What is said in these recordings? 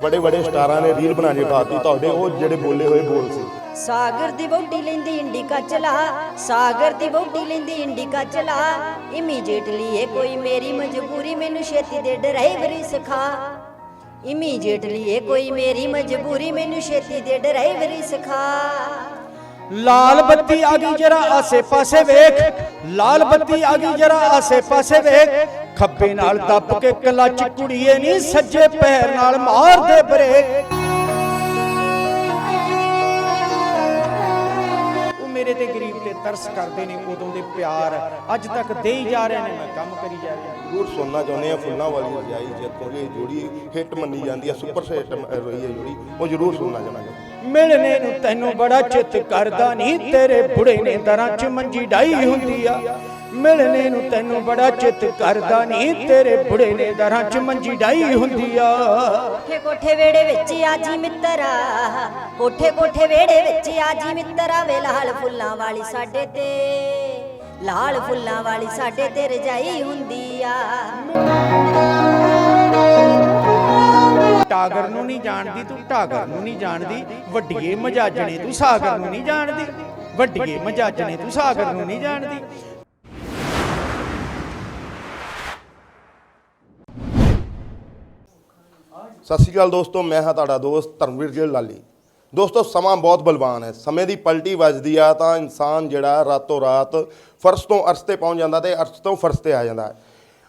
ਬੜੇ ਬੜੇ ਸਟਾਰਾਂ ਨੇ ਰੀਲ ਬਣਾ ਪਾਤੀ ਤੁਹਾਡੇ ਉਹ ਜਿਹੜੇ ਬੋਲੇ ਹੋਏ ਬੋਲ ਸੀ। ਸਾਗਰ ਦੀ ਵਹੁਟੀ ਲੈਂਦੀ ਇੰਡੀਕਾ ਚਲਾ, ਸਾਗਰ ਦੀ ਵਹੁਟੀ ਲੈਂਦੀ ਇੰਡੀਕਾ ਚਲਾ। ਇਮੀਡੀਏਟਲੀ ਇਹ ਕੋਈ ਮੇਰੀ ਮਜਬੂਰੀ, ਮੈਨੂੰ ਛੇਤੀ ਦੇ ਡਰਾਈਵਰੀ ਸਿਖਾ। ਇਮੀਡੀਏਟਲੀ ਇਹ ਕੋਈ ਮੇਰੀ ਮਜਬੂਰੀ, ਮੈਨੂੰ ਛੇਤੀ ਦੇ ਡਰਾਈਵਰੀ ਸਿਖਾ। ਲਾਲ ਬੱਤੀ ਆ ਗਈ ਜਰਾ ਆਸੇ ਪਾਸੇ ਵੇਖ। ਲਾਲ ਬੱਤੀ ਆ ਗਈ ਜਰਾ ਆਸੇ ਪਾਸੇ ਵੇਖ। ਖੱਬੇ ਨਾਲ ਦੱਬ ਕੇ ਕਲੱਚ ਕੁੜੀਏ ਨਹੀਂ ਸੱਜੇ ਪੈਰ ਨਾਲ ਮਾਰ ਦੇ ਬ੍ਰੇਕ ਮੇਰੇ ਤੇ ਗਰੀਬ ਤੇ ਤਰਸ ਕਰਦੇ ਨੇ, ਉਦੋਂ ਦੇ ਪਿਆਰ। ਅੱਜ ਤੱਕ ਦੇਈ ਜਾ ਰਹੇ ਨੇ, ਮੈਂ ਕੰਮ ਕਰੀ ਜਾ ਰਿਹਾ। ਜ਼ਰੂਰ ਸੁਣਨਾ ਚਾਹੁੰਦੇ ਆ, ਫੁੱਲਾਂ ਵਾਲੀ ਰਜਾਈ ਜਿੱਥੋਂ ਇਹ ਜੋੜੀ ਹਿੱਟ ਮੰਨੀ ਜਾਂਦੀ ਆ, ਸੁਪਰ ਹਿੱਟ ਰਹੀ ਹੈ ਜੋੜੀ। ਉਹ ਜ਼ਰੂਰ ਸੁਣਨਾ ਚਾਹਾਂਗੇ ਮਿਲਣੇ ਨੂੰ ਤੈਨੂੰ ਬੜਾ ਚਿੱਤ ਕਰਦਾ ਨਹੀਂ, ਤੇਰੇ ਬੁੜੇ ਨੇ ਦਰਾਂ 'ਚ ਮੰਜੀ ਡਾਈ ਹੁੰਦੀ ਆ। ਮਿਲਣੇ ਨੂੰ ਤੈਨੂੰ ਬੜਾ ਚਿੱਤ ਕਰਦਾ ਨਹੀਂ, ਤੇਰੇ ਬੁੜੇ ਨੇ ਦਰਾਂ 'ਚ ਮੰਜੀ ਡਾਈ ਹੁੰਦੀ ਆ। ਕੋਠੇ ਕੋਠੇ ਵੇੜੇ ਵਿੱਚ ਆਜੀ ਮਿੱਤਰਾ ਕੋਠੇ ਕੋਠੇ ਵੇੜੇ ਵਿੱਚ ਆਜੀ ਮਿੱਤਰਾ ਵੇ ਲਾਲ ਫੁੱਲਾਂ ਵਾਲੀ ਸਾਡੇ ਤੇ, ਲਾਲ ਫੁੱਲਾਂ ਵਾਲੀ ਸਾਡੇ ਤੇ ਰਜਾਈ ਹੁੰਦੀ ਆ। ਟਾਗਰ ਨੂੰ ਨਹੀਂ ਜਾਣਦੀ, ਤੂੰ ਟਾਗਰ ਨੂੰ ਨਹੀਂ ਜਾਣਦੀ, ਵੱਡੀਏ ਮਜਾਜਣੇ ਤੂੰ ਸਾਗਰ ਨੂੰ ਨਹੀਂ ਜਾਣਦੀ, ਵੱਡੀਏ ਮਜਾਜਣੇ ਤੂੰ ਸਾਗਰ ਨੂੰ ਨਹੀਂ ਜਾਣਦੀ। ਸਤਿ ਸ਼੍ਰੀ ਅਕਾਲ ਦੋਸਤੋ, ਮੈਂ ਹਾਂ ਤੁਹਾਡਾ ਦੋਸਤ ਧਰਮਵੀਰ ਜੀ ਲਾਲੀ। ਦੋਸਤੋ, ਸਮਾਂ ਬਹੁਤ ਬਲਵਾਨ ਹੈ। ਸਮੇਂ ਦੀ ਪਲਟੀ ਵੱਜਦੀ ਆ ਤਾਂ ਇਨਸਾਨ ਜਿਹੜਾ ਰਾਤੋਂ ਰਾਤ ਫਰਸ਼ ਤੋਂ ਅਰਸ਼ ਤੇ ਪਹੁੰਚ ਜਾਂਦਾ ਤੇ ਅਰਸ਼ ਤੋਂ ਫਰਸ਼ ਤੇ ਆ ਜਾਂਦਾ।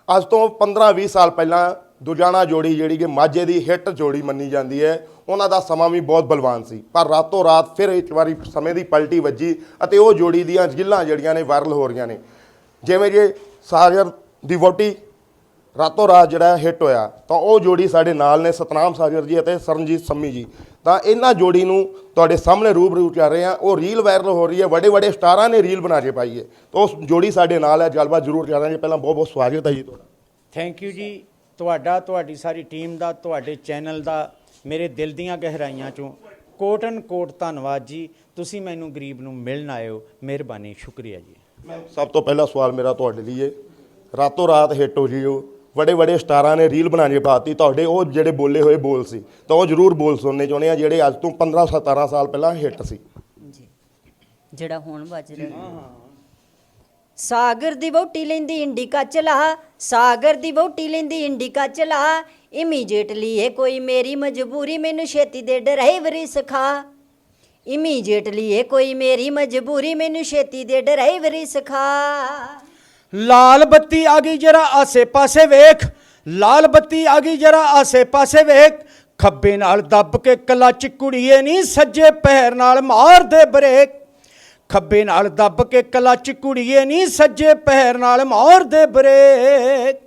ਅੱਜ ਤੋਂ 15-20 ਸਾਲ ਪਹਿਲਾਂ ਦੁਜਾਣਾ ਜੋੜੀ ਜਿਹੜੀ ਕਿ ਮਾਝੇ ਦੀ ਹਿੱਟ ਜੋੜੀ ਮੰਨੀ ਜਾਂਦੀ ਹੈ, ਉਹਨਾਂ ਦਾ ਸਮਾਂ ਵੀ ਬਹੁਤ ਬਲਵਾਨ ਸੀ। ਪਰ ਰਾਤੋਂ ਰਾਤ ਫਿਰ ਇੱਕ ਵਾਰੀ ਸਮੇਂ ਦੀ ਪਲਟੀ ਵੱਜੀ ਅਤੇ ਉਹ ਜੋੜੀ ਦੀਆਂ ਗਿੱਲਾਂ ਜਿਹੜੀਆਂ ਨੇ ਵਾਇਰਲ ਹੋ ਰਹੀਆਂ ਨੇ। ਜਿਵੇਂ ਜੇ ਸਾਗਰ ਦੀ ਵੋਟੀ ਰਾਤੋਂ ਰਾਤ ਜਿਹੜਾ ਹਿੱਟ ਹੋਇਆ, ਤਾਂ ਉਹ ਜੋੜੀ ਸਾਡੇ ਨਾਲ ਨੇ ਸਤਨਾਮ ਸਾਗਰ ਜੀ ਅਤੇ ਸਰਨਜੀਤ ਸੰਮੀ ਜੀ। ਤਾਂ ਇਹਨਾਂ ਜੋੜੀ ਨੂੰ ਤੁਹਾਡੇ ਸਾਹਮਣੇ ਰੂਬਰੂ ਕਰ ਰਹੇ ਆ ਉਹ ਰੀਲ ਵਾਇਰਲ ਹੋ ਰਹੀ ਹੈ ਵੱਡੇ ਵੱਡੇ ਸਟਾਰਾਂ ਨੇ ਰੀਲ ਬਣਾ ਕੇ ਪਾਈ ਹੈ। ਤਾਂ ਉਸ ਜੋੜੀ ਸਾਡੇ ਨਾਲ ਹੈ, ਗੱਲਬਾਤ ਜ਼ਰੂਰ ਕਰਾਂਗੇ। ਪਹਿਲਾਂ ਬਹੁਤ ਬਹੁਤ ਸਵਾਗਤ ਹੈ ਜੀ ਤੁਹਾਡਾ। ਥੈਂਕ ਯੂ ਜੀ। ਤੁਹਾਡਾ ਤੁਹਾਡੀ ਸਾਰੀ ਟੀਮ ਦਾ ਤੁਹਾਡੇ ਚੈਨਲ ਦਾ ਮੇਰੇ ਦਿਲ ਦੀਆਂ ਗਹਿਰਾਈਆਂ ਚੋਂ ਕੋਟਨ ਕੋਟ ਧੰਨਵਾਦ ਜੀ। ਤੁਸੀਂ ਮੈਨੂੰ ਗਰੀਬ ਨੂੰ ਮਿਲਣ ਹੋ। ਮਿਹਰਬਾਨੀ ਸ਼ੁਕਰੀਆ ਜੀ। ਸਭ ਤੋਂ ਪਹਿਲਾ ਸਵਾਲ ਮੇਰਾ ਤੁਹਾਡੇ ਲਈ ਹੈ ਰਾਤੋਂ ਰਾਤ ਹਿੱਟ ਹੋ ਜੀ ਉਹ ਵੱਡੇ ਵੱਡੇ ਸਟਾਰਾਂ ਨੇ ਰੀਲ ਬਣਾ ਕੇ ਪਾਤੀ। ਤੁਹਾਡੇ ਉਹ ਜਿਹੜੇ ਬੋਲੇ ਹੋਏ ਬੋਲ ਸੀ ਤਾਂ ਉਹ ਜ਼ਰੂਰ ਬੋਲ ਸੁਣਨੇ ਚਾਹੁੰਦੇ ਆ ਜਿਹੜੇ ਅੱਜ ਤੋਂ 15 17 ਸਾਲ ਪਹਿਲਾਂ ਹਿੱਟ ਸੀ। ਜੀ। ਜਿਹੜਾ ਹੁਣ ਵੱਜ ਰਿਹਾ। ਸਾਗਰ ਦੀ ਵਹੁਟੀ ਲੈਂਦੀ ਇੰਡੀਕਾ ਚਲਾ ਸਾਗਰ ਦੀ ਵਹੁਟੀ ਲੈਂਦੀ ਇੰਡੀਕਾ ਚਲਾ ਇਮੀਡੀਏਟਲੀ ਇਹ ਕੋਈ ਮੇਰੀ ਮਜਬੂਰੀ, ਮੈਨੂੰ ਛੇਤੀ ਦੇ ਡਰਾਈਵਰੀ ਸਿਖਾ। ਇਮੀਡੀਏਟਲੀ ਇਹ ਕੋਈ ਮੇਰੀ ਮਜਬੂਰੀ, ਮੈਨੂੰ ਛੇਤੀ ਦੇ ਡਰਾਈਵਰੀ ਸਿਖਾ। ਲਾਲ ਬੱਤੀ ਆ ਗਈ ਜਰਾ ਆਸੇ ਪਾਸੇ ਵੇਖ, ਲਾਲ ਬੱਤੀ ਆ ਗਈ ਜਰਾ ਆਸੇ ਪਾਸੇ ਵੇਖ। ਖੱਬੇ ਨਾਲ ਦੱਬ ਕੇ ਕਲੱਚ ਕੁੜੀਏ ਨਹੀਂ ਸੱਜੇ ਪੈਰ ਨਾਲ ਮਾਰ ਦੇ ਬ੍ਰੇਕ। ਖੱਬੇ ਨਾਲ ਦੱਬ ਕੇ ਕਲੱਚ ਕੁੜੀਏ ਨਹੀਂ ਸੱਜੇ ਪੈਰ ਨਾਲ ਮਾਰ ਦੇ ਬ੍ਰੇਕ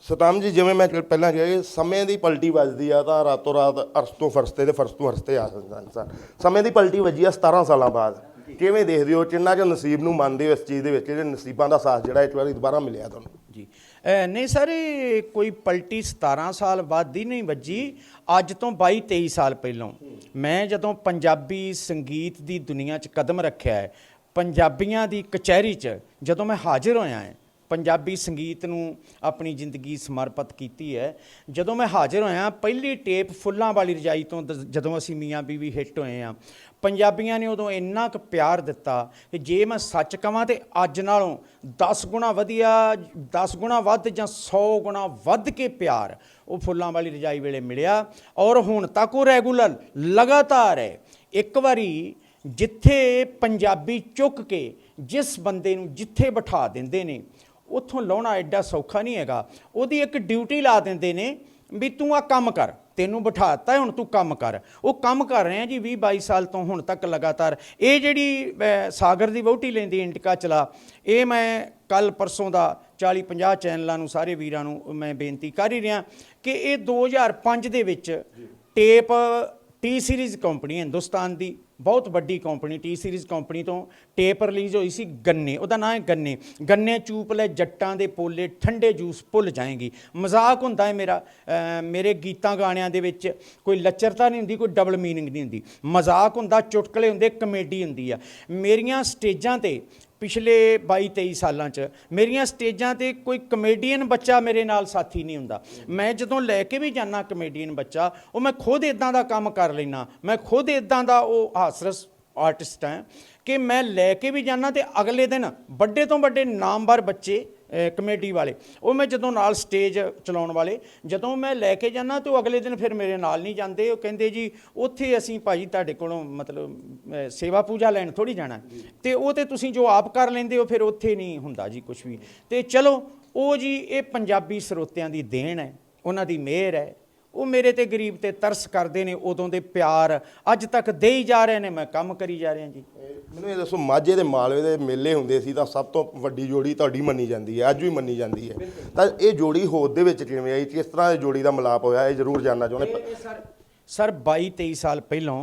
ਸਤਨਾਮ ਜੀ ਜਿਵੇਂ ਮੈਂ ਪਹਿਲਾਂ ਕਿਹਾ ਕਿ ਸਮੇਂ ਦੀ ਪਲਟੀ ਵੱਜਦੀ ਆ ਤਾਂ ਰਾਤੋਂ ਰਾਤ ਅਰਸ਼ ਤੋਂ ਫਰਸ਼ਤੇ ਤੇ ਫਰਸ਼ ਤੋਂ ਹਰਸ਼ਤੇ ਆ ਜਾਂਦਾ ਇਨਸਾਨ। ਸਮੇਂ ਦੀ ਪਲਟੀ ਵੱਜੀ ਆ 17 ਸਾਲਾਂ ਬਾਅਦ। ਕਿਵੇਂ ਦੇਖਦੇ ਹੋ? ਕਿੰਨਾ ਕੁ ਨਸੀਬ ਨੂੰ ਮੰਨਦੇ ਹੋ ਇਸ ਚੀਜ਼ ਦੇ ਵਿੱਚ? ਜਿਹੜੇ ਨਸੀਬਾਂ ਦਾ ਸਾਥ ਜਿਹੜਾ ਇੱਕ ਵਾਰੀ ਦੁਬਾਰਾ ਮਿਲਿਆ ਤੁਹਾਨੂੰ। ਜੀ। ਨਹੀਂ ਸਰ, ਕੋਈ ਪਲਟੀ 17 ਸਾਲ ਬਾਅਦ ਦੀ ਨਹੀਂ ਵੱਜੀ। ਅੱਜ ਤੋਂ 22 23 ਸਾਲ ਪਹਿਲਾਂ। ਮੈਂ ਜਦੋਂ ਪੰਜਾਬੀ ਸੰਗੀਤ ਦੀ ਦੁਨੀਆ 'ਚ ਕਦਮ ਰੱਖਿਆ ਹੈ, ਪੰਜਾਬੀਆਂ ਦੀ ਕਚਹਿਰੀ 'ਚ ਜਦੋਂ ਮੈਂ ਹਾਜ਼ਰ ਹੋਇਆ ਹਾਂ, ਪੰਜਾਬੀ ਸੰਗੀਤ ਨੂੰ ਆਪਣੀ ਜ਼ਿੰਦਗੀ ਸਮਰਪਿਤ ਕੀਤੀ ਹੈ, ਜਦੋਂ ਮੈਂ ਹਾਜ਼ਰ ਹੋਇਆ, ਪਹਿਲੀ ਟੇਪ ਫੁੱਲਾਂ ਵਾਲੀ ਰਜਾਈ ਤੋਂ ਦ- ਜਦੋਂ ਅਸੀਂ ਮੀਆਂ ਬੀਵੀ ਹਿੱਟ ਹੋਏ ਆ ਪੰਜਾਬੀਆਂ ਨੇ ਉਦੋਂ ਇੰਨਾ ਕੁ ਪਿਆਰ ਦਿੱਤਾ ਕਿ ਜੇ ਮੈਂ ਸੱਚ ਕਵਾਂ ਤੇ ਅੱਜ ਨਾਲੋਂ 10 ਗੁਣਾ ਵਧੀਆ 10 ਗੁਣਾ ਵੱਧ ਜਾਂ 100 ਗੁਣਾ ਵੱਧ ਕੇ ਪਿਆਰ ਉਹ ਫੁੱਲਾਂ ਵਾਲੀ ਰਜਾਈ ਵੇਲੇ ਮਿਲਿਆ ਔਰ ਹੁਣ ਤੱਕ ਉਹ ਰੈਗੂਲਰ ਲਗਾਤਾਰ ਹੈ। ਇੱਕ ਵਾਰੀ ਜਿੱਥੇ ਪੰਜਾਬੀ ਚੁੱਕ ਕੇ ਜਿਸ ਬੰਦੇ ਨੂੰ ਜਿੱਥੇ ਬਿਠਾ ਦਿੰਦੇ ਨੇ, ਉੱਥੋਂ ਲਾਉਣਾ ਐਡਾ ਸੌਖਾ ਨਹੀਂ ਹੈਗਾ। ਉਹਦੀ ਇੱਕ ਡਿਊਟੀ ਲਾ ਦਿੰਦੇ ਨੇ ਵੀ ਤੂੰ ਆ ਕੰਮ ਕਰ। ਤੈਨੂੰ ਬਿਠਾਤਾ ਹੁਣ ਤੂੰ ਕੰਮ ਕਰ। ਉਹ ਕੰਮ ਕਰ ਰਹੇ ਆ ਜੀ 20 22 ਸਾਲ ਤੋਂ ਹੁਣ ਤੱਕ ਲਗਾਤਾਰ। ਇਹ ਜਿਹੜੀ ਸਾਗਰ ਦੀ ਵਹੁਟੀ ਲੈਂਦੀ ਇੰਟਕਾ ਚਲਾ ਇਹ ਮੈਂ ਕੱਲ ਪਰਸੋਂ ਦਾ 40 50 ਚੈਨਲਾਂ ਨੂੰ ਸਾਰੇ ਵੀਰਾਂ ਨੂੰ ਮੈਂ ਬੇਨਤੀ ਕਰ ਹੀ ਰਿਹਾ ਕਿ ਇਹ 2005 ਦੇ ਵਿੱਚ tape T series company Hindustan ਦੀ। ਬਹੁਤ ਵੱਡੀ ਕੰਪਨੀ ਟੀ ਸੀਰੀਜ਼ ਕੰਪਨੀ ਤੋਂ ਟੇਪ ਰਿਲੀਜ਼ ਹੋਈ ਸੀ ਗੰਨੇ, ਉਹਦਾ ਨਾਮ ਹੈ ਗੰਨੇ। ਗੰਨੇ ਚੂਪ ਲੈ ਜੱਟਾਂ ਦੇ ਪੋਲੇ ਠੰਡੇ ਜੂਸ ਭੁੱਲ ਜਾਏਗੀ। ਮਜ਼ਾਕ ਹੁੰਦਾ ਹੈ ਮੇਰਾ ਮੇਰੇ ਗੀਤਾਂ ਗਾਣਿਆਂ ਦੇ ਵਿੱਚ ਕੋਈ ਲੱਚਰਤਾ ਨਹੀਂ ਹੁੰਦੀ, ਕੋਈ ਡਬਲ ਮੀਨਿੰਗ ਨਹੀਂ ਹੁੰਦੀ। ਮਜ਼ਾਕ ਹੁੰਦਾ, ਚੁਟਕਲੇ ਹੁੰਦੇ ਕਮੇਡੀ ਹੁੰਦੀ ਆ। ਮੇਰੀਆਂ ਸਟੇਜਾਂ ਤੇ ਪਿਛਲੇ 22 23 ਸਾਲਾਂ 'ਚ, ਮੇਰੀਆਂ ਸਟੇਜਾਂ ਤੇ ਕੋਈ ਕਮੇਡੀਅਨ ਬੱਚਾ ਮੇਰੇ ਨਾਲ ਸਾਥੀ ਨਹੀਂ ਹੁੰਦਾ। ਮੈਂ ਜਦੋਂ ਲੈ ਕੇ ਵੀ ਜਾਣਾ ਕਮੇਡੀਅਨ ਬੱਚਾ, ਉਹ ਮੈਂ ਖੁਦ ਇਦਾਂ ਦਾ ਕੰਮ ਕਰ ਲੈਣਾ ਮੈਂ ਖੁਦ ਇਦਾਂ ਦਾ ਉਹ ਹਾਸਰਸ ਆਰਟਿਸਟ ਹਾਂ, ਕਿ ਮੈਂ ਲੈ ਕੇ ਵੀ ਜਾਣਾ ਤੇ ਅਗਲੇ ਦਿਨ ਵੱਡੇ ਤੋਂ ਵੱਡੇ ਨਾਮਵਰ ਬੱਚੇ ਅਹ ਕਮੇਡੀ ਵਾਲੇ, ਉਹ ਮੈਂ ਜਦੋਂ ਨਾਲ ਸਟੇਜ ਚਲਾਉਣ ਵਾਲੇ, ਜਦੋਂ ਮੈਂ ਲੈ ਕੇ ਜਾਣਾ ਤੇ ਉਹ ਅਗਲੇ ਦਿਨ ਫਿਰ ਮੇਰੇ ਨਾਲ ਨਹੀਂ ਜਾਂਦੇ, ਉਹ ਕਹਿੰਦੇ ਜੀ, ਉੱਥੇ ਅਸੀਂ ਭਾਜੀ ਤੁਹਾਡੇ ਕੋਲੋਂ ਮਤਲਬ ਸੇਵਾ ਪੂਜਾ ਲੈਣ ਥੋੜੀ ਜਾਣਾ ਤੇ ਉਹ ਤੇ ਤੁਸੀਂ ਜੋ ਆਪ ਕਰ ਲੈਂਦੇ ਹੋ, ਫਿਰ ਉੱਥੇ ਨਹੀਂ ਹੁੰਦਾ ਜੀ ਕੁਝ ਵੀ। ਤੇ ਚਲੋ, ਉਹ ਜੀ, ਇਹ ਪੰਜਾਬੀ ਸਰੋਤਿਆਂ ਦੀ ਦੇਣ ਹੈ, ਉਹਨਾਂ ਦੀ ਮਿਹਰ ਹੈ ਉਹ ਮੇਰੇ ਤੇ ਗਰੀਬ ਤੇ ਤਰਸ ਕਰਦੇ ਨੇ ਉਦੋਂ ਦੇ ਪਿਆਰ। ਅੱਜ ਤੱਕ ਦੇ ਹੀ ਜਾ ਰਹੇ ਨੇ ਮੈਂ ਕੰਮ ਕਰੀ ਜਾ ਰਿਹਾ ਜੀ। ਮੈਨੂੰ ਇਹ ਦੱਸੋ ਮਾਝੇ ਦੇ ਮਾਲਵੇ ਦੇ ਮੇਲੇ ਹੁੰਦੇ ਸੀ ਤਾਂ ਸਭ ਤੋਂ ਵੱਡੀ ਜੋੜੀ ਤੁਹਾਡੀ ਮੰਨੀ ਜਾਂਦੀ ਹੈ ਅੱਜ ਵੀ ਮੰਨੀ ਜਾਂਦੀ ਹੈ। ਤਾਂ ਇਹ ਜੋੜੀ ਹੋਦ ਦੇ ਵਿੱਚ ਕਿਵੇਂ ਆਈ? ਕਿਸ ਤਰ੍ਹਾਂ ਇਹ ਜੋੜੀ ਦਾ ਮਿਲਾਪ ਹੋਇਆ? ਇਹ ਜ਼ਰੂਰ ਜਾਨਣਾ ਚਾਹੁੰਦੇ ਸਰ ਸਰ 22 23 ਸਾਲ ਪਹਿਲਾਂ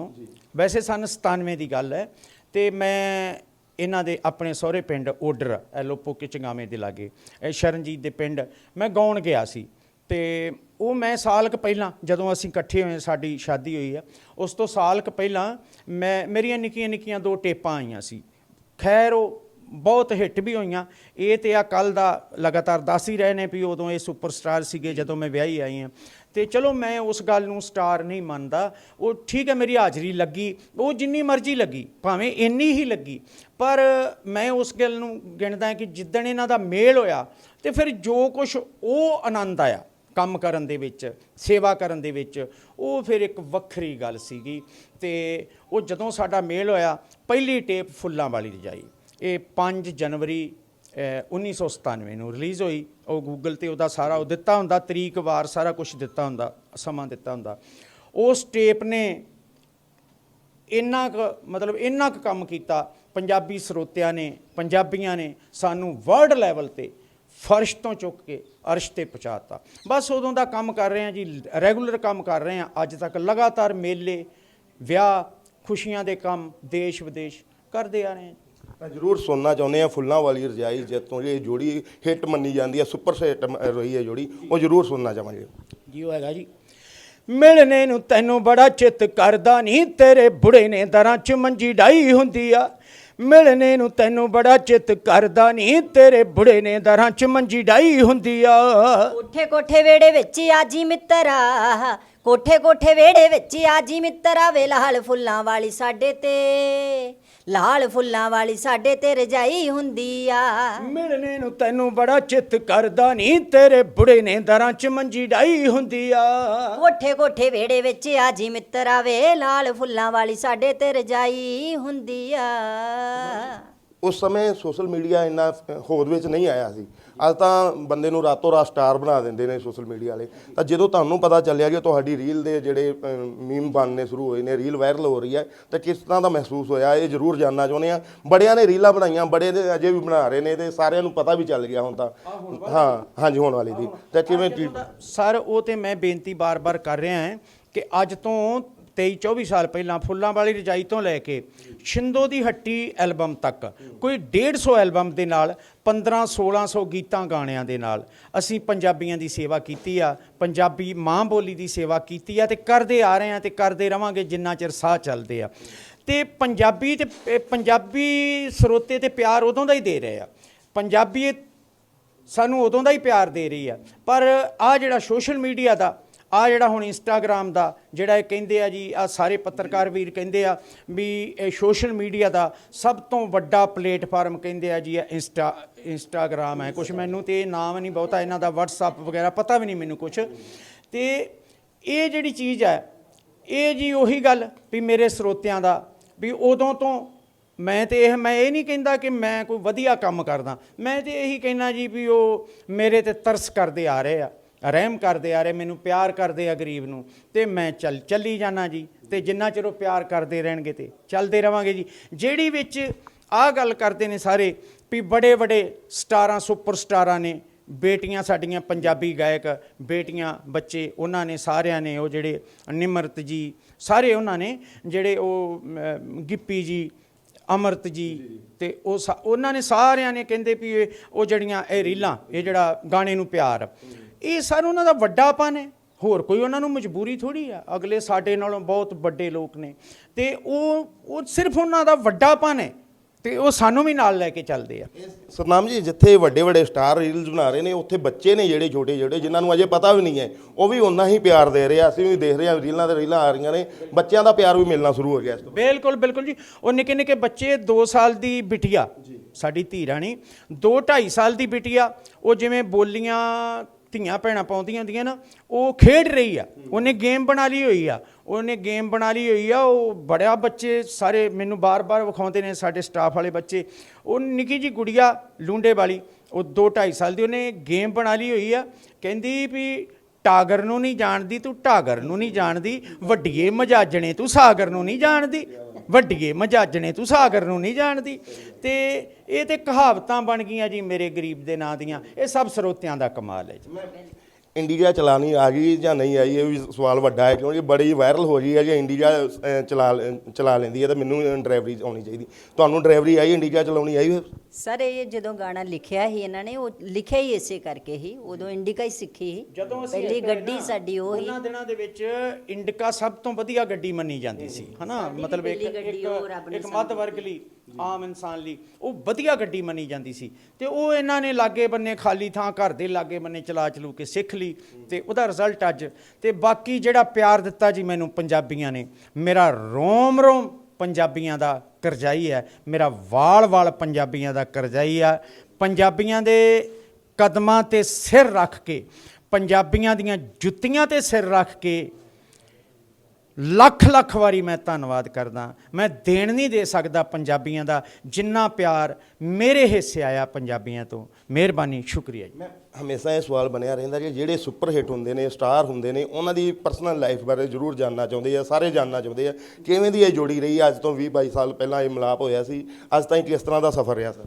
ਵੈਸੇ ਸਨ 97 ਦੀ ਗੱਲ ਹੈ ਤੇ ਮੈਂ ਇਹਨਾਂ ਦੇ ਆਪਣੇ ਸਹੁਰੇ ਪਿੰਡ ਓਡਰ ਐਲੋਪੋ ਕੇ ਚੰਗਾਵੇਂ ਦੇ ਲਾਗੇ ਇਹ ਸ਼ਰਨਜੀਤ ਦੇ ਪਿੰਡ ਮੈਂ ਗਾਉਣ ਗਿਆ ਸੀ। ਤੇ ਉਹ ਮੈਂ ਸਾਲ ਕੁ ਪਹਿਲਾਂ ਜਦੋਂ ਅਸੀਂ ਇਕੱਠੇ ਹੋਏ, ਸਾਡੀ ਸ਼ਾਦੀ ਹੋਈ ਆ, ਉਸ ਤੋਂ ਸਾਲ ਕੁ ਪਹਿਲਾਂ ਮੈਂ, ਮੇਰੀਆਂ ਨਿੱਕੀਆਂ ਨਿੱਕੀਆਂ ਦੋ ਟੇਪਾਂ ਆਈਆਂ ਸੀ। ਖੈਰ, ਉਹ ਬਹੁਤ ਹਿੱਟ ਵੀ ਹੋਈਆਂ। ਇਹ ਤੇ ਆ ਕੱਲ ਦਾ ਲਗਾਤਾਰ ਦੱਸ ਹੀ ਰਹੇ ਨੇ ਵੀ ਉਦੋਂ ਇਹ ਸੁਪਰਸਟਾਰ ਸੀਗੇ ਜਦੋਂ ਮੈਂ ਵਿਆਹੀ ਆਈ ਹਾਂ। ਤੇ ਚਲੋ ਮੈਂ ਉਸ ਗੱਲ ਨੂੰ ਸਟਾਰ ਨਹੀਂ ਮੰਨਦਾ। ਉਹ ਠੀਕ ਹੈ, ਮੇਰੀ ਹਾਜ਼ਰੀ ਲੱਗੀ। ਉਹ ਜਿੰਨੀ ਮਰਜ਼ੀ ਲੱਗੀ, ਭਾਵੇਂ ਇੰਨੀ ਹੀ ਲੱਗੀ। ਪਰ ਮੈਂ ਉਸ ਗੱਲ ਨੂੰ ਗਿਣਦਾ ਕਿ ਜਿੱਦਣ ਇਹਨਾਂ ਦਾ ਮੇਲ ਹੋਇਆ ਤੇ ਫਿਰ ਜੋ ਕੁਝ ਉਹ ਆਨੰਦ ਆਇਆ। ਕੰਮ ਕਰਨ ਦੇ ਵਿੱਚ, ਸੇਵਾ ਕਰਨ ਦੇ ਵਿੱਚ, ਉਹ ਫਿਰ ਇੱਕ ਵੱਖਰੀ ਗੱਲ ਸੀਗੀ ਤੇ ਉਹ ਜਦੋਂ ਸਾਡਾ ਮੇਲ ਹੋਇਆ, ਪਹਿਲੀ ਟੇਪ ਫੁੱਲਾਂ ਵਾਲੀ ਰਜਾਈ। ਇਹ 5 ਜਨਵਰੀ, ਅਹ 1997 ਨੂੰ ਰਿਲੀਜ਼ ਹੋਈ। ਉਹ ਗੂਗਲ ਤੇ ਉਹਦਾ ਸਾਰਾ ਉਹ ਦਿੱਤਾ ਹੁੰਦਾ, ਤਰੀਕ ਵਾਰ ਸਾਰਾ ਕੁਝ ਦਿੱਤਾ ਹੁੰਦਾ, ਸਮਾਂ ਦਿੱਤਾ ਹੁੰਦਾ। ਉਸ ਟੇਪ ਨੇ ਇੰਨਾ ਕੁ, ਮਤਲਬ ਇੰਨਾ ਕੁ ਕੰਮ ਕੀਤਾ, ਪੰਜਾਬੀ ਸਰੋਤਿਆਂ ਨੇ, ਪੰਜਾਬੀਆਂ ਨੇ ਸਾਨੂੰ ਵਰਲਡ ਲੈਵਲ ਤੇ ਫਰਸ਼ ਤੋਂ ਚੁੱਕ ਕੇ ਅਰਸ਼ ਤੇ ਪਹੁੰਚਾਤਾ। ਬਸ ਉਦੋਂ ਦਾ ਕੰਮ ਕਰ ਰਹੇ ਹਾਂ ਜੀ ਰੈਗੂਲਰ ਕੰਮ ਕਰ ਰਹੇ ਹਾਂ। ਅੱਜ ਤੱਕ ਲਗਾਤਾਰ ਮੇਲੇ ਵਿਆਹ ਖੁਸ਼ੀਆਂ ਦੇ ਕੰਮ ਦੇਸ਼ ਵਿਦੇਸ਼ ਕਰਦੇ ਆ ਰਹੇ ਹਾਂ ਤਾਂ ਜ਼ਰੂਰ ਸੁਣਨਾ ਚਾਹੁੰਦੇ ਆ ਫੁੱਲਾਂ ਵਾਲੀ ਰਜਾਈ ਜਿੱਤੋਂ ਇਹ ਜੋੜੀ ਹਿੱਟ ਮੰਨੀ ਜਾਂਦੀ ਹੈ ਸੁਪਰ ਹਿੱਟ ਰਹੀ ਹੈ ਜੋੜੀ ਉਹ ਜ਼ਰੂਰ ਸੁਣਨਾ ਚਾਹਾਂਗੇ। ਜੀ ਉਹ ਹੈਗਾ ਜੀ। ਮਿਲਣੇ ਨੂੰ ਤੈਨੂੰ ਬੜਾ ਚਿੱਤ ਕਰਦਾ ਨਹੀਂ ਤੇਰੇ ਬੁੜੇ ਨੇ ਦਰਾਂ ਚ ਮੰਜੀ ਡਾਈ ਹੁੰਦੀ ਆ। ਮਿਲਣੇ ਨੂੰ ਤੈਨੂੰ ਬੜਾ ਚਿੱਤ ਕਰਦਾ ਨਹੀਂ ਤੇਰੇ ਬੁੜੇ ਨੇ ਦਰਾਂ ਚ ਮੰਜੀ ਡਾਈ ਹੁੰਦੀ ਆ। ਕੋਠੇ ਕੋਠੇ ਵੇੜੇ ਵਿੱਚ ਆਜੀ ਮਿੱਤਰਾ ਕੋਠੇ ਕੋਠੇ ਵੇੜੇ ਵਿੱਚ ਆਜੀ ਮਿੱਤਰਾ ਵੇ ਲਾਲ ਫੁੱਲਾਂ ਵਾਲੀ ਸਾਡੇ ਤੇ। ਲਾਲ ਫੁੱਲਾਂ ਵਾਲੀ ਸਾਡੇ ਤੇ ਰਜਾਈ ਹੁੰਦੀ ਆ। ਮਿਲਣੇ ਨੂੰ ਤੈਨੂੰ ਬੜਾ ਚਿੱਤ ਕਰਦਾ ਨਹੀਂ ਤੇਰੇ ਬੁੜੇ ਨੇ ਦਰਾਂ ਚ ਮੰਜੀ ਡਾਈ ਹੁੰਦੀ ਆ। ਕੋਠੇ ਕੋਠੇ ਵੇੜੇ ਵਿੱਚ ਆਜੀ ਮਿੱਤਰਾ ਵੇ ਲਾਲ ਫੁੱਲਾਂ ਵਾਲੀ ਸਾਡੇ ਤੇ ਰਜਾਈ ਹੁੰਦੀ ਆ। ਉਸ ਸਮੇਂ ਸੋਸ਼ਲ ਮੀਡੀਆ ਇੰਨਾ ਹੋਂਦ ਵਿੱਚ ਨਹੀਂ ਆਇਆ ਸੀ। ਅੱਜ ਤਾਂ ਬੰਦੇ ਨੂੰ ਰਾਤੋਂ ਰਾਤ ਸਟਾਰ ਬਣਾ ਦਿੰਦੇ ਨੇ ਸੋਸ਼ਲ ਮੀਡੀਆ ਵਾਲੇ। ਤਾਂ ਜਦੋਂ ਤੁਹਾਨੂੰ ਪਤਾ ਚੱਲਿਆ ਕਿ ਤੁਹਾਡੀ ਰੀਲ ਦੇ ਜਿਹੜੇ ਮੀਮ ਬਣਨੇ ਸ਼ੁਰੂ ਹੋਏ ਨੇ ਰੀਲ ਵਾਇਰਲ ਹੋ ਰਹੀ ਹੈ, ਤਾਂ ਕਿਸ ਤਰ੍ਹਾਂ ਦਾ ਮਹਿਸੂਸ ਹੋਇਆ? ਇਹ ਜ਼ਰੂਰ ਜਾਨਣਾ ਚਾਹੁੰਦੇ ਆ। ਬੜਿਆਂ ਨੇ ਰੀਲਾਂ ਬਣਾਈਆਂ, ਬੜੇ ਦੇ ਅਜੇ ਵੀ ਬਣਾ ਰਹੇ ਨੇ ਤੇ ਸਾਰਿਆਂ ਨੂੰ ਪਤਾ ਵੀ ਚੱਲ ਗਿਆ ਹੁਣ ਤਾਂ। ਹਾਂ, ਹਾਂਜੀ, ਹੋਣ ਵਾਲੀ ਦੀ। ਤਾਂ ਕਿਵੇਂ ਸਰ, ਉਹ ਤੇ ਮੈਂ ਬੇਨਤੀ ਬਾਰ-ਬਾਰ ਕਰ ਰਿਹਾ ਹਾਂ ਕਿ ਅੱਜ ਤੋਂ 23 24 ਸਾਲ ਪਹਿਲਾਂ ਫੁੱਲਾਂ ਵਾਲੀ ਰਜਾਈ ਤੋਂ ਲੈ ਕੇ ਛਿੰਦੋ ਦੀ ਹੱਟੀ ਐਲਬਮ ਤੱਕ, ਕੋਈ 150 ਐਲਬਮ ਦੇ ਨਾਲ 15 1600 ਗੀਤਾਂ ਗਾਣਿਆਂ ਦੇ ਨਾਲ ਅਸੀਂ ਪੰਜਾਬੀਆਂ ਦੀ ਸੇਵਾ ਕੀਤੀ ਆ, ਪੰਜਾਬੀ ਮਾਂ ਬੋਲੀ ਦੀ ਸੇਵਾ ਕੀਤੀ ਆ ਤੇ ਕਰਦੇ ਆ ਰਹੇ ਆ ਤੇ ਕਰਦੇ ਰਵਾਂਗੇ ਜਿੰਨਾ ਚਿਰ ਸਾਹ ਚੱਲਦੇ ਆ। ਤੇ ਪੰਜਾਬੀ ਤੇ ਪੰਜਾਬੀ ਸਰੋਤੇ ਤੇ ਪਿਆਰ ਉਦੋਂ ਦਾ ਹੀ ਦੇ ਰਹੇ ਆ। ਪੰਜਾਬੀ ਸਾਨੂੰ ਉਦੋਂ ਦਾ ਹੀ ਪਿਆਰ ਦੇ ਰਹੀ ਆ। ਪਰ ਆ ਜਿਹੜਾ ਸੋਸ਼ਲ ਮੀਡੀਆ ਦਾ ਆ ਜਿਹੜਾ ਹੁਣ ਇੰਸਟਾਗ੍ਰam ਦਾ ਜਿਹੜਾ ਇਹ ਕਹਿੰਦੇ ਆ ਜੀ ਆ ਸਾਰੇ ਪੱਤਰਕਾਰ ਵੀਰ ਕਹਿੰਦੇ ਆ ਵੀ ਇਹ ਸੋਸ਼ਲ ਮੀਡੀਆ ਦਾ ਸਭ ਤੋਂ ਵੱਡਾ ਪਲੇਟਫਾਰਮ ਕਹਿੰਦੇ ਆ ਜੀ ਇਹ ਇੰਸਟਾ ਇੰਸਟਾਗ੍ਰam ਹੈ। ਕੁਝ ਮੈਨੂੰ ਤੇ ਇਹ ਨਾਮ ਨਹੀਂ ਬਹੁਤਾ ਇਹਨਾਂ ਦਾ WhatsApp ਵਗੈਰਾ ਪਤਾ ਵੀ ਨਹੀਂ ਮੈਨੂੰ ਕੁਝ ਤੇ ਇਹ ਜਿਹੜੀ ਚੀਜ਼ ਹੈ ਇਹ ਜੀ ਉਹੀ ਗੱਲ ਵੀ ਮੇਰੇ ਸਰੋਤਿਆਂ ਦਾ ਵੀ ਉਦੋਂ ਤੋਂ ਮੈਂ ਤੇ ਇਹ ਮੈਂ ਇਹ ਨਹੀਂ ਕਹਿੰਦਾ ਕਿ ਮੈਂ ਕੋਈ ਵਧੀਆ ਕੰਮ ਕਰਦਾ। ਮੈਂ ਤੇ ਇਹੀ ਕਹਿਣਾ ਜੀ ਵੀ ਉਹ ਮੇਰੇ ਤੇ ਤਰਸ ਕਰਦੇ ਆ ਰਹੇ ਆ। ਰਹਿਮ ਕਰਦੇ ਆ ਰਹੇ, ਮੈਨੂੰ ਪਿਆਰ ਕਰਦੇ ਆ ਗਰੀਬ ਨੂੰ। ਤੇ ਮੈਂ ਚੱਲ, ਚੱਲੀ ਜਾਣਾ ਜੀ। ਤੇ ਜਿੰਨਾ ਚਿਰ ਉਹ ਪਿਆਰ ਕਰਦੇ ਰਹਿਣਗੇ ਤੇ ਚੱਲਦੇ ਰਵਾਂਗੇ ਜੀ। ਜਿਹੜੀ ਵਿੱਚ ਆਹ ਗੱਲ ਕਰਦੇ ਨੇ ਸਾਰੇ ਵੀ ਬੜੇ ਬੜੇ ਸਟਾਰਾਂ, ਸੁਪਰ ਸਟਾਰਾਂ ਨੇ। ਬੇਟੀਆਂ ਸਾਡੀਆਂ ਪੰਜਾਬੀ ਗਾਇਕ, ਬੇਟੀਆਂ, ਬੱਚੇ, ਉਹਨਾਂ ਨੇ ਸਾਰਿਆਂ ਨੇ ਉਹ ਜਿਹੜੇ ਨਿਮਰਤ ਜੀ, ਸਾਰੇ ਉਹਨਾਂ ਨੇ ਜਿਹੜੇ ਉਹ ਗਿੱਪੀ ਜੀ, ਅਮਰਤ ਜੀ ਤੇ ਉਹ ਸਾ- ਉਹਨਾਂ ਨੇ ਸਾਰਿਆਂ ਨੇ ਕਹਿੰਦੇ ਵੀ ਇਹ, ਉਹ ਜਿਹੜੀਆਂ ਇਹ ਰੀਲਾਂ, ਇਹ ਜਿਹੜਾ ਗਾਣੇ ਨੂੰ ਪਿਆਰ। ਇਹ ਸਰ ਉਹਨਾਂ ਦਾ ਵੱਡਾਪਨ ਹੈ। ਹੋਰ ਕੋਈ ਉਹਨਾਂ ਨੂੰ ਮਜਬੂਰੀ ਥੋੜੀ ਆ। ਅਗਲੇ ਸਾਡੇ ਨਾਲੋਂ ਬਹੁਤ ਵੱਡੇ ਲੋਕ ਨੇ। ਤੇ ਉਹ ਉਹ ਸਿਰਫ ਉਹਨਾਂ ਦਾ ਵੱਡਾਪਨ ਹੈ ਤੇ ਉਹ ਸਾਨੂੰ ਵੀ ਨਾਲ ਲੈ ਕੇ ਚੱਲਦੇ ਆ। ਸਤਨਾਮ ਜੀ ਜਿੱਥੇ ਵੱਡੇ ਵੱਡੇ ਸਟਾਰ ਰੀਲਸ ਬਣਾ ਰਹੇ ਨੇ ਉੱਥੇ ਬੱਚੇ ਨੇ ਜਿਹੜੇ ਛੋਟੇ ਛੋਟੇ ਜਿਨ੍ਹਾਂ ਨੂੰ ਅਜੇ ਪਤਾ ਵੀ ਨਹੀਂ ਹੈ। ਉਹ ਵੀ ਓਨਾ ਹੀ ਪਿਆਰ ਦੇ ਰਹੇ ਆ। ਅਸੀਂ ਵੀ ਦੇਖ ਰਹੇ ਹਾਂ ਰੀਲਾਂ ਤੇ ਰੀਲਾਂ ਆ ਰਹੀਆਂ ਨੇ। ਬੱਚਿਆਂ ਦਾ ਪਿਆਰ ਵੀ ਮਿਲਣਾ ਸ਼ੁਰੂ ਹੋ ਗਿਆ ਇਸ ਤੋਂ। ਬਿਲਕੁਲ ਬਿਲਕੁਲ ਜੀ। ਉਹ ਨਿੱਕੇ ਨਿੱਕੇ ਬੱਚੇ 2 ਸਾਲ ਦੀ ਬਿਟਿਆ ਸਾਡੀ ਧੀ ਰਾਣੀ 2 2.5 ਸਾਲ ਦੀ ਬਿਟਿਆ ਉਹ ਜਿਵੇਂ ਬੋਲੀਆਂ ਧੀਆਂ ਭੈਣਾਂ ਪਾਉਂਦੀਆਂ ਹੁੰਦੀਆਂ ਨਾ, ਉਹ ਖੇਡ ਰਹੀ ਆ। ਉਹਨੇ ਗੇਮ ਬਣਾ ਲਈ ਹੋਈ ਆ। ਉਹਨੇ ਗੇਮ ਬਣਾ ਲਈ ਹੋਈ ਆ। ਉਹ ਬੜਿਆ ਬੱਚੇ ਸਾਰੇ ਮੈਨੂੰ ਬਾਰ-ਬਾਰ ਵਿਖਾਉਂਦੇ ਨੇ ਸਾਡੇ ਸਟਾਫ ਵਾਲੇ ਬੱਚੇ। ਉਹ ਨਿੱਕੀ ਜੀ ਗੁੜੀਆ ਲੂੰਡੇ ਵਾਲੀ, ਉਹ 2 2.5 ਸਾਲ ਦੀ, ਉਹਨੇ ਗੇਮ ਬਣਾ ਲਈ ਹੋਈ ਆ। ਕਹਿੰਦੀ ਵੀ ਟਾਗਰ ਨੂੰ ਨਹੀਂ ਜਾਣਦੀ, ਤੂੰ ਟਾਗਰ ਨੂੰ ਨਹੀਂ ਜਾਣਦੀ, ਵੱਡੀਏ ਮਜਾਜਣੇ, ਤੂੰ ਸਾਗਰ ਨੂੰ ਨਹੀਂ ਜਾਣਦੀ। ਵੱਡੀਏ ਮਜਾਜਣੇ ਤੂੰ ਸਾਗਰ ਨੂੰ ਨਹੀਂ ਜਾਣਦੀ? ਤੇ ਇਹ ਤੇ ਕਹਾਵਤਾਂ ਬਣ ਗਈਆਂ ਜੀ ਮੇਰੇ ਗਰੀਬ ਦੇ ਨਾਂ ਦੀਆਂ। ਇਹ ਸਭ ਸਰੋਤਿਆਂ ਦਾ ਕਮਾਲ ਹੈ ਜੀ। ਇੰਡੀਆ ਚਲਾਣੀ ਆ ਗਈ ਜਾਂ ਨਹੀਂ ਆਈ ਇਹ ਵੀ ਸਵਾਲ ਵੱਡਾ ਹੈ ਕਿਉਂਕਿ ਬੜੀ ਵਾਇਰਲ ਹੋ ਰਹੀ ਹੈ ਜੇ ਇੰਡੀਆ ਅਹ, ਚਲਾ ਚਲਾ ਲੈਂਦੀ ਹੈ ਤਾਂ ਮੈਨੂੰ ਡਰਾਈਵਰੀ ਆਉਣੀ ਚਾਹੀਦੀ। ਤੁਹਾਨੂੰ ਡਰਾਈਵਰੀ ਆਈ ਇੰਡੀਆ ਚਲਾਉਣੀ ਆਈ ਫਿਰ? ਸਰ ਇਹ ਜਦੋਂ ਗਾਣਾ ਲਿਖਿਆ ਸੀ ਇਹਨਾਂ ਨੇ ਉਹ ਲਿਖਿਆ ਹੀ ਇਸੇ ਕਰਕੇ ਹੀ ਉਦੋਂ ਇੰਡੀਕਾ ਹੀ ਸਿੱਖੀ ਸੀ। ਜਦੋਂ ਅਸੀਂ ਪਹਿਲੀ ਇੱਥੇ ਗੱਡੀ ਨਾ, ਸਾਡੀ ਉਹ ਹੀ ਉਹਨਾਂ ਦਿਨਾਂ ਦੇ ਵਿੱਚ ਇੰਡਿਕਾ ਸਭ ਤੋਂ ਵਧੀਆ ਗੱਡੀ ਮੰਨੀ ਜਾਂਦੀ ਸੀ ਹਨਾ? ਮਤਲਬ ਇੱਕ ਪਹਿਲੀ ਗੱਡੀ ਉਹ ਰੱਬ ਇੱਕ ਨੇ ਇੱਕ ਸਾਨੂੰ ਮੱਧ ਵਰਗ ਲਈ ਆਮ ਇਨਸਾਨ ਲਈ ਉਹ ਵਧੀਆ ਗੱਡੀ ਮੰਨੀ ਜਾਂਦੀ ਸੀ। ਤੇ ਉਹ ਇਹਨਾਂ ਨੇ ਲਾਗੇ ਬੰਨੇ ਖਾਲੀ ਥਾਂ ਘਰ ਦੇ ਲਾਗੇ ਬੰਨੇ ਚਲਾ ਚਲੂ ਕੇ ਸਿੱਖ ਲਈ। ਤੇ ਉਹਦਾ ਰਿਜ਼ਲਟ ਅੱਜ। ਤੇ ਬਾਕੀ ਜਿਹੜਾ ਪਿਆਰ ਦਿੱਤਾ ਜੀ ਮੈਨੂੰ ਪੰਜਾਬੀਆਂ ਨੇ, ਮੇਰਾ ਰੋਮ ਰੋਮ ਪੰਜਾਬੀਆਂ ਦਾ ਕਰਜ਼ਾਈ ਹੈ। ਮੇਰਾ ਵਾਲ ਵਾਲ ਪੰਜਾਬੀਆਂ ਦਾ ਕਰਜ਼ਾਈ ਆ। ਪੰਜਾਬੀਆਂ ਦੇ ਕਦਮਾਂ ਤੇ ਸਿਰ ਰੱਖ ਕੇ, ਪੰਜਾਬੀਆਂ ਦੀਆਂ ਜੁੱਤੀਆਂ ਤੇ ਸਿਰ ਰੱਖ ਕੇ ਲੱਖ ਲੱਖ ਵਾਰੀ ਮੈਂ ਧੰਨਵਾਦ ਕਰਦਾ। ਮੈਂ ਦੇਣ ਨਹੀਂ ਦੇ ਸਕਦਾ ਪੰਜਾਬੀਆਂ ਦਾ। ਜਿੰਨਾ ਪਿਆਰ ਮੇਰੇ ਹਿੱਸੇ ਆਇਆ ਪੰਜਾਬੀਆਂ ਤੋਂ। ਮਿਹਰਬਾਨੀ ਸ਼ੁਕਰੀਆ ਜੀ। ਮੈਂ ਹਮੇਸ਼ਾ ਇਹ ਸਵਾਲ ਬਣਿਆ ਰਹਿੰਦਾ ਕਿ ਜਿਹੜੇ ਸੁਪਰ ਹਿੱਟ ਹੁੰਦੇ ਨੇ ਸਟਾਰ ਹੁੰਦੇ ਨੇ ਉਹਨਾਂ ਦੀ ਪਰਸਨਲ ਲਾਈਫ ਬਾਰੇ ਜ਼ਰੂਰ ਜਾਨਣਾ ਚਾਹੁੰਦੇ ਆ ਸਾਰੇ ਜਾਨਣਾ ਚਾਹੁੰਦੇ ਆ। ਕਿਵੇਂ ਦੀ ਇਹ ਜੋੜੀ ਰਹੀ? ਅੱਜ ਤੋਂ 20 22 ਸਾਲ ਪਹਿਲਾਂ ਇਹ ਮਿਲਾਪ ਹੋਇਆ ਸੀ। ਅੱਜ ਤਾਈਂ ਕਿਸ ਤਰ੍ਹਾਂ ਦਾ ਸਫ਼ਰ ਰਿਹਾ ਸਰ?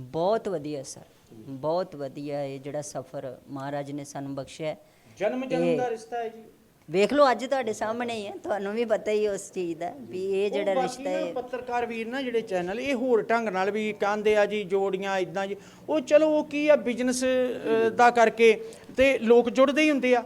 ਬਹੁਤ ਵਧੀਆ ਸਰ। ਬਹੁਤ ਵਧੀਆ ਇਹ ਜਿਹੜਾ ਸਫ਼ਰ ਮਹਾਰਾਜ ਨੇ ਸਾਨੂੰ ਬਖਸ਼ਿਆ। ਜਨਮ ਜਨਮ ਦਾ ਰਿਸ਼ਤਾ ਹੈ ਜੀ। ਵੇਖ ਲਓ ਅੱਜ ਤੁਹਾਡੇ ਸਾਹਮਣੇ ਹੀ ਹੈ। ਤੁਹਾਨੂੰ ਵੀ ਪਤਾ ਹੀ ਉਸ ਚੀਜ਼ ਦਾ ਵੀ ਇਹ ਜਿਹੜਾ ਰਿਸ਼ਤਾ ਹੈ ਪੱਤਰਕਾਰ ਵੀਰ ਨਾ ਜਿਹੜੇ ਚੈਨਲ ਇਹ ਹੋਰ ਢੰਗ ਨਾਲ ਵੀ ਕਹਿੰਦੇ ਆ ਜੀ ਜੋੜੀਆਂ ਇਦਾਂ ਜੀ। ਉਹ ਚਲੋ ਉਹ ਕੀ ਆ ਬਿਜ਼ਨਸ ਦਾ ਕਰਕੇ ਤੇ ਲੋਕ ਜੁੜਦੇ ਹੀ ਹੁੰਦੇ ਆ।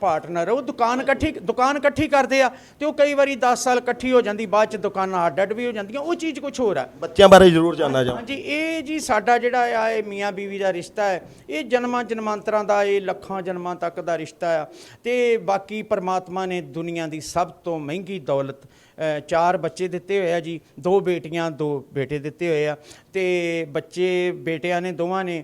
ਪਾਰਟਨਰ ਉਹ ਦੁਕਾਨ ਇਕੱਠੀ ਦੁਕਾਨ ਇਕੱਠੀ ਕਰਦੇ ਆ ਤੇ ਉਹ ਕਈ ਵਾਰੀ 10 ਸਾਲ ਇਕੱਠੀ ਹੋ ਜਾਂਦੀ ਬਾਅਦ ਚ ਦੁਕਾਨਾਂ ਅੱਡ ਅੱਡ ਵੀ ਹੋ ਜਾਂਦੀਆਂ ਉਹ ਚੀਜ਼ ਕੁਝ ਹੋਰ ਆ। ਬੱਚਿਆਂ ਬਾਰੇ ਜ਼ਰੂਰ ਜਾਨਣਾ ਚਾਹੁੰਦਾ ਹਾਂਜੀ ਇਹ ਜੀ ਸਾਡਾ ਜਿਹੜਾ ਆ ਇਹ ਮੀਆਂ ਬੀਵੀ ਦਾ ਰਿਸ਼ਤਾ ਹੈ ਇਹ ਜਨਮਾਂ ਜਨਮਾਂਤਰਾਂ ਦਾ ਇਹ ਲੱਖਾਂ ਜਨਮਾਂ ਤੱਕ ਦਾ ਰਿਸ਼ਤਾ ਆ ਤੇ ਬਾਕੀ ਪਰਮਾਤਮਾ ਨੇ ਦੁਨੀਆ ਦੀ ਸਭ ਤੋਂ ਮਹਿੰਗੀ ਦੌਲਤ ਚਾਰ ਬੱਚੇ ਦਿੱਤੇ ਹੋਏ ਆ ਜੀ, ਦੋ ਬੇਟੀਆਂ, ਦੋ ਬੇਟੇ ਦਿੱਤੇ ਹੋਏ ਆ। ਤੇ ਬੱਚੇ, ਬੇਟਿਆਂ ਨੇ ਦੋਵਾਂ ਨੇ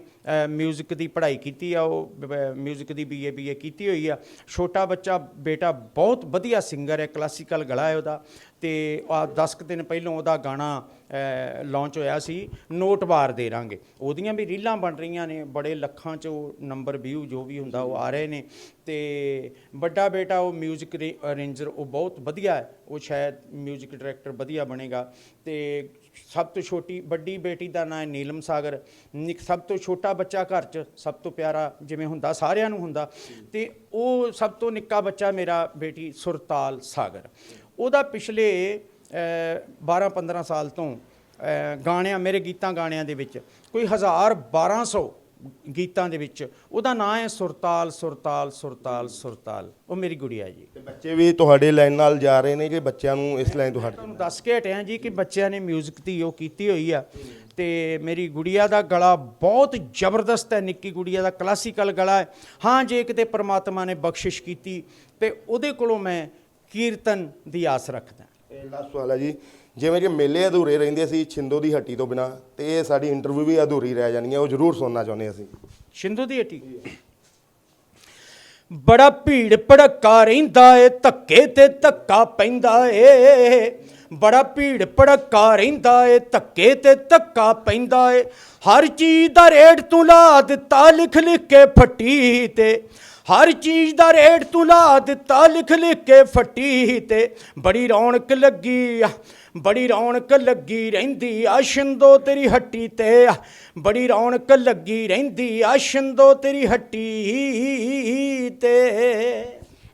ਮਿਊਜ਼ਿਕ ਦੀ ਪੜ੍ਹਾਈ ਕੀਤੀ ਆ, ਉਹ ਮਿਊਜ਼ਿਕ ਦੀ ਬੀਏ ਬੀਏ ਕੀਤੀ ਹੋਈ ਆ। ਛੋਟਾ ਬੱਚਾ, ਬੇਟਾ ਬਹੁਤ ਵਧੀਆ ਸਿੰਗਰ ਹੈ ਕਲਾਸੀਕਲ ਗਲਾ ਹੈ ਉਹਦਾ। ਤੇ ਆ 10 ਕੁ ਦਿਨ ਪਹਿਲਾਂ ਉਹਦਾ ਗਾਣਾ ਲਾਂਚ ਹੋਇਆ ਸੀ ਨੋਟ ਵਾਰ ਦੇ ਰਾਂਗੇ ਉਹਦੀਆਂ ਵੀ ਰੀਲਾਂ ਬਣ ਰਹੀਆਂ ਨੇ ਬੜੇ ਲੱਖਾਂ ਚ ਉਹ ਨੰਬਰ ਵਿਊ ਜੋ ਵੀ ਹੁੰਦਾ ਉਹ ਆ ਰਹੇ ਨੇ ਤੇ ਵੱਡਾ ਬੇਟਾ ਉਹ 뮤직 ਅਰੇਂਜਰ ਉਹ ਬਹੁਤ ਵਧੀਆ ਹੈ ਉਹ ਸ਼ਾਇਦ 뮤직 ਡਾਇਰੈਕਟਰ ਵਧੀਆ ਬਣੇਗਾ ਤੇ ਸਭ ਤੋਂ ਛੋਟੀ ਵੱਡੀ ਬੇਟੀ ਦਾ ਨਾਂ ਹੈ ਨੀਲਮ ਸਾਗਰ ਨਿਕ ਸਭ ਤੋਂ ਛੋਟਾ ਬੱਚਾ ਘਰ 'ਚ ਸਭ ਤੋਂ ਪਿਆਰਾ ਜਿਵੇਂ ਹੁੰਦਾ ਸਾਰਿਆਂ ਨੂੰ ਹੁੰਦਾ ਤੇ ਉਹ ਸਭ ਤੋਂ ਨਿੱਕਾ ਬੱਚਾ ਮੇਰਾ ਬੇਟੀ ਸੁਰਤਾਲ ਸਾਗਰ ਉਹਦਾ ਪਿਛਲੇ 12-15 ਸਾਲ ਤੋਂ ਗਾਣਿਆਂ ਮੇਰੇ ਗੀਤਾਂ ਗਾਣਿਆਂ ਦੇ ਵਿੱਚ ਕੋਈ 1000 1200 ਗੀਤਾਂ ਦੇ ਵਿੱਚ ਉਹਦਾ ਨਾਂ ਹੈ ਸੁਰਤਾਲ ਸੁਰਤਾਲ ਸੁਰਤਾਲ ਸੁਰਤਾਲ। ਉਹ ਮੇਰੀ ਗੁੜੀਆ ਜੀ। ਤੇ ਬੱਚੇ ਵੀ ਤੁਹਾਡੇ ਲਾਈਨ ਨਾਲ ਜਾ ਰਹੇ ਨੇ ਕਿ ਬੱਚਿਆਂ ਨੂੰ ਇਸ ਲਾਈਨ ਤੋਂ ਹਟ ਤੁਹਾਨੂੰ ਦੱਸ ਕੇ ਹਟਿਆ ਜੀ ਕਿ ਬੱਚਿਆਂ ਨੇ 뮤직 ਦੀ ਉਹ ਕੀਤੀ ਹੋਈ ਆ। ਤੇ ਮੇਰੀ ਗੁੜੀਆ ਦਾ ਗਲਾ ਬਹੁਤ ਜ਼ਬਰਦਸਤ ਹੈ। ਨਿੱਕੀ ਗੁੜੀਆ ਦਾ ਕਲਾਸੀਕਲ ਗਲਾ ਹੈ। ਹਾਂ ਜੇ ਕਿਤੇ ਪ੍ਰਮਾਤਮਾ ਨੇ ਬਖਸ਼ਿਸ਼ ਕੀਤੀ ਤੇ ਉਹਦੇ ਕੋਲੋਂ ਮੈਂ ਕੀਰਤਨ ਦੀ ਆਸ ਰੱਖਦਾ ਇਹ ਲਾਸਟ ਸਵਾਲ ਹੈ ਜੀ। ਜਿਵੇਂ ਕਿ ਮੇਲੇ ਅਧੂਰੇ ਰਹਿੰਦੇ ਸੀ ਛਿੰਦੋ ਦੀ ਹੱਟੀ ਤੋਂ ਬਿਨਾ ਤੇ ਇਹ ਸਾਡੀ ਇੰਟਰਵਿਊ ਵੀ ਅਧੂਰੀ ਰਹਿ ਜਾਣੀ ਹੈ ਉਹ ਜ਼ਰੂਰ ਸੁਣਨਾ ਚਾਹੁੰਦੇ ਅਸੀਂ। ਸ਼ਿੰਦੂ ਦੀ ਹੱਟੀ? ਬੜਾ ਭੀੜ ਭੜੱਕਾ ਰਹਿੰਦਾ ਏ ਧੱਕੇ ਤੇ ਧੱਕਾ ਪੈਂਦਾ ਏ। ਬੜਾ ਭੀੜ ਭੜੱਕਾ ਰਹਿੰਦਾ ਏ ਧੱਕੇ ਤੇ ਧੱਕਾ ਪੈਂਦਾ ਏ। ਹਰ ਚੀਜ਼ ਦਾ ਰੇਟ ਤੂੰ ਲਾ ਦਿੱਤਾ ਲਿਖ ਲਿਖ ਕੇ ਫੱਟੀ ਤੇ। ਹਰ ਚੀਜ਼ ਦਾ ਰੇਟ ਤੂੰ ਲਾ ਦਿੱਤਾ, ਲਿਖ ਲਿਖ ਕੇ ਫੱਟੀ ਤੇ। ਬੜੀ ਰੌਣਕ ਲੱਗੀ ਆ, ਬੜੀ ਰੌਣਕ ਲੱਗੀ ਰਹਿੰਦੀ ਆ ਸ਼ਿੰਦੋ ਤੇਰੀ ਹੱਟੀ ਤੇ ਬੜੀ ਰੌਣਕ ਲੱਗੀ ਰਹਿੰਦੀ ਆ ਸ਼ਿੰਦੋ ਤੇਰੀ ਹੱਟੀ ਤੇ।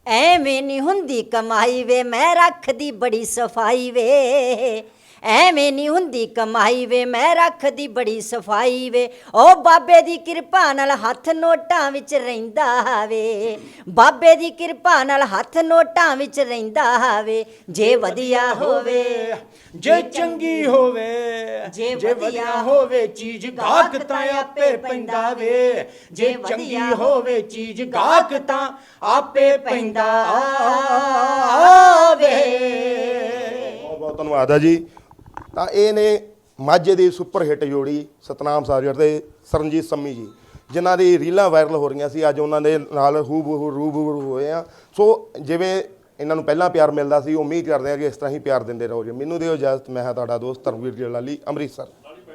ਐਵੇਂ ਨਹੀਂ ਹੁੰਦੀ ਕਮਾਈ ਵੇ, ਮੈਂ ਰੱਖਦੀ ਬੜੀ ਸਫ਼ਾਈ ਵੇ। ਐਵੇਂ ਨਹੀਂ ਹੁੰਦੀ ਕਮਾਈ ਵੇ ਮੈਂ ਰੱਖਦੀ ਬੜੀ ਸਫ਼ਾਈ ਵੇ। ਓ ਬਾਬੇ ਦੀ ਕਿਰਪਾ ਨਾਲ ਹੱਥ ਨੋਟਾਂ ਵਿੱਚ ਰਹਿੰਦਾ ਵੇ। ਬਾਬੇ ਦੀ ਕਿਰਪਾ ਨਾਲ ਹੱਥ ਨੋਟਾਂ ਵਿੱਚ ਰਹਿੰਦਾ ਵੇ। ਜੇ ਵਧੀਆ ਹੋਵੇ ਜੇ ਚੰਗੀ ਹੋਵੇ ਜੇ ਵਧੀਆ ਹੋਵੇ ਚੀਜ਼ ਗਾਹਕ ਤਾਂ ਆਪੇ ਪੈਂਦਾ ਵੇ। ਜੇ ਚੰਗੀ ਹੋਵੇ ਚੀਜ਼ ਗਾਹਕ ਤਾਂ ਆਪੇ ਪੈਂਦਾ ਵੇ। ਬਹੁਤ ਬਹੁਤ ਧੰਨਵਾਦ ਹੈ ਜੀ। ਤਾਂ ਇਹ ਨੇ ਮਾਝੇ ਦੀ ਸੁਪਰ ਹਿੱਟ ਜੋੜੀ ਸਤਨਾਮ ਸਾਜਰ ਤੇ ਸਰਨਜੀਤ ਸੰਮੀ ਜੀ, ਜਿਨ੍ਹਾਂ ਦੀ ਰੀਲਾਂ ਵਾਇਰਲ ਹੋ ਰਹੀਆਂ ਸੀ, ਅੱਜ ਉਹਨਾਂ ਦੇ ਨਾਲ ਹੂਬਹੂ ਰੂਬਰੂ ਹੋਏ ਆ। ਸੋ ਜਿਵੇਂ ਇਹਨਾਂ ਨੂੰ ਪਹਿਲਾਂ ਪਿਆਰ ਮਿਲਦਾ ਸੀ, ਉਮੀਦ ਕਰਦੇ ਆ ਕਿ ਇਸ ਤਰ੍ਹਾਂ ਹੀ ਪਿਆਰ ਦਿੰਦੇ ਰਹੋ ਜੀ। ਮੈਨੂੰ ਦਿਓ ਇਜਾਜ਼ਤ, ਮੈਂ ਹਾਂ ਤੁਹਾਡਾ ਦੋਸਤ ਧਰਮਵੀਰ ਜਲਾਲੀ, ਅੰਮ੍ਰਿਤਸਰ।